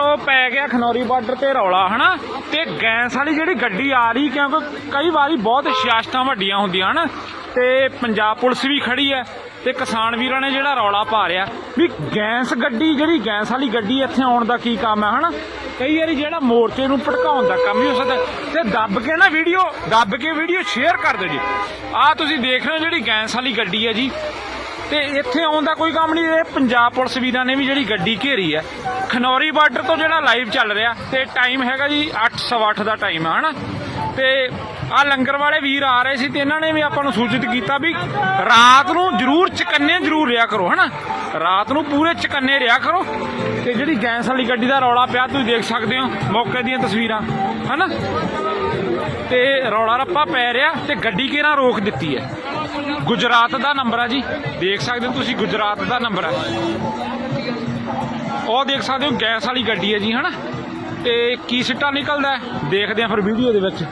ਮਿੱਤਰੋ ਪੈ ਗਿਆ ਖਨੌਰੀ ਬਾਰਡਰ ਤੇ ਰੌਲਾ, ਹਨਾ? ਤੇ ਗੈਸ ਵਾਲੀ ਜਿਹੜੀ ਗੱਡੀ ਆ ਰਹੀ, ਕਿਉਂਕਿ ਕਈ ਵਾਰੀ ਬਹੁਤ ਸਿਆਸਤਾਂ ਵੱਡੀਆਂ ਹੁੰਦੀਆਂ, ਹਨ? ਤੇ ਪੰਜਾਬ ਪੁਲਿਸ ਵੀ ਖੜੀ ਹੈ, ਤੇ ਕਿਸਾਨ ਵੀਰਾਂ ਨੇ ਜਿਹੜਾ ਰੌਲਾ ਪਾ ਰਿਆ ਵੀ ਗੈਸ ਗੱਡੀ, ਜਿਹੜੀ ਗੈਸ ਵਾਲੀ ਗੱਡੀ ਇੱਥੇ ਆਉਣ ਦਾ ਕੀ ਕੰਮ ਹੈ, ਹਨਾ? ਕਈ ਵਾਰੀ ਜਿਹੜਾ ਮੋਰਚੇ ਨੂੰ ਭੜਕਾਉਣ ਦਾ ਕੰਮ ਵੀ ਹੋ ਸਕਦਾ ਤੇ ਦੱਬ ਕੇ ਨਾ ਵੀਡੀਓ ਦੱਬ ਕੇ ਵੀਡੀਓ ਸ਼ੇਅਰ ਕਰ ਦਿਓ ਜੀ। ਆਹ ਤੁਸੀਂ ਦੇਖ ਰਹੇ ਹੋ ਜਿਹੜੀ ਗੈਸ ਵਾਲੀ ਗੱਡੀ ਹੈ ਜੀ। ਤੇ ਇੱਥੇ ਆਉਣ ਦਾ ਕੋਈ ਕੰਮ ਨਹੀਂ, ਇਹ ਪੰਜਾਬ ਪੁਲਿਸ ਵੀਰਾਂ ਨੇ ਵੀ ਜਿਹੜੀ ਗੱਡੀ ਘੇਰੀ ਹੈ ਖਨੌਰੀ ਬਾਰਡਰ ਤੋਂ ਜਿਹੜਾ ਲਾਈਵ ਚੱਲ ਰਿਹਾ, ਤੇ ਟਾਈਮ ਹੈਗਾ ਜੀ 8:08 ਦਾ ਟਾਈਮ ਹੈ ਹਨਾ? ਤੇ ਆ ਲੰਗਰ ਵਾਲੇ ਵੀਰ ਆ ਰਹੇ ਸੀ ਤੇ ਇਹਨਾਂ ਨੇ ਵੀ ਆਪਾਂ ਨੂੰ ਸੂਚਿਤ ਕੀਤਾ ਵੀ ਰਾਤ ਨੂੰ ਜ਼ਰੂਰ ਚਕੰਨੇ ਜ਼ਰੂਰ ਰਿਆ ਕਰੋ, ਹਨਾ? ਰਾਤ ਨੂੰ ਪੂਰੇ ਚਕੰਨੇ ਰਿਆ ਕਰੋ। ਤੇ ਜਿਹੜੀ ਗੈਸ ਵਾਲੀ ਗੱਡੀ ਦਾ ਰੌਲਾ ਪਿਆ, ਤੁਸੀਂ ਦੇਖ ਸਕਦੇ ਹੋ ਮੌਕੇ ਦੀਆਂ ਤਸਵੀਰਾਂ, ਹਨਾ? ਤੇ ਰੌਲਾ ਰੱਪਾ ਪੈ ਰਿਹਾ ਤੇ ਗੱਡੀ ਕਿਹਨਾਂ ਰੋਕ ਦਿੱਤੀ ਹੈ। ਗੁਜਰਾਤ ਦਾ ਨੰਬਰ ਆ ਜੀ। ਦੇਖ ਸਕਦੇ ਹੋ ਤੁਸੀਂ, ਗੁਜਰਾਤ ਦਾ ਨੰਬਰ ਹੈ ਉਹ ਦੇਖ ਸਕਦੇ ਹੋ, ਗੈਸ ਵਾਲੀ ਗੱਡੀ ਹੈ ਜੀ, ਹਨਾ? ਤੇ ਕੀ ਸਿੱਟਾ ਨਿਕਲਦਾ? ਦੇਖਦੇ ਆ ਫਿਰ ਵੀਡੀਓ ਦੇ ਵਿੱਚ।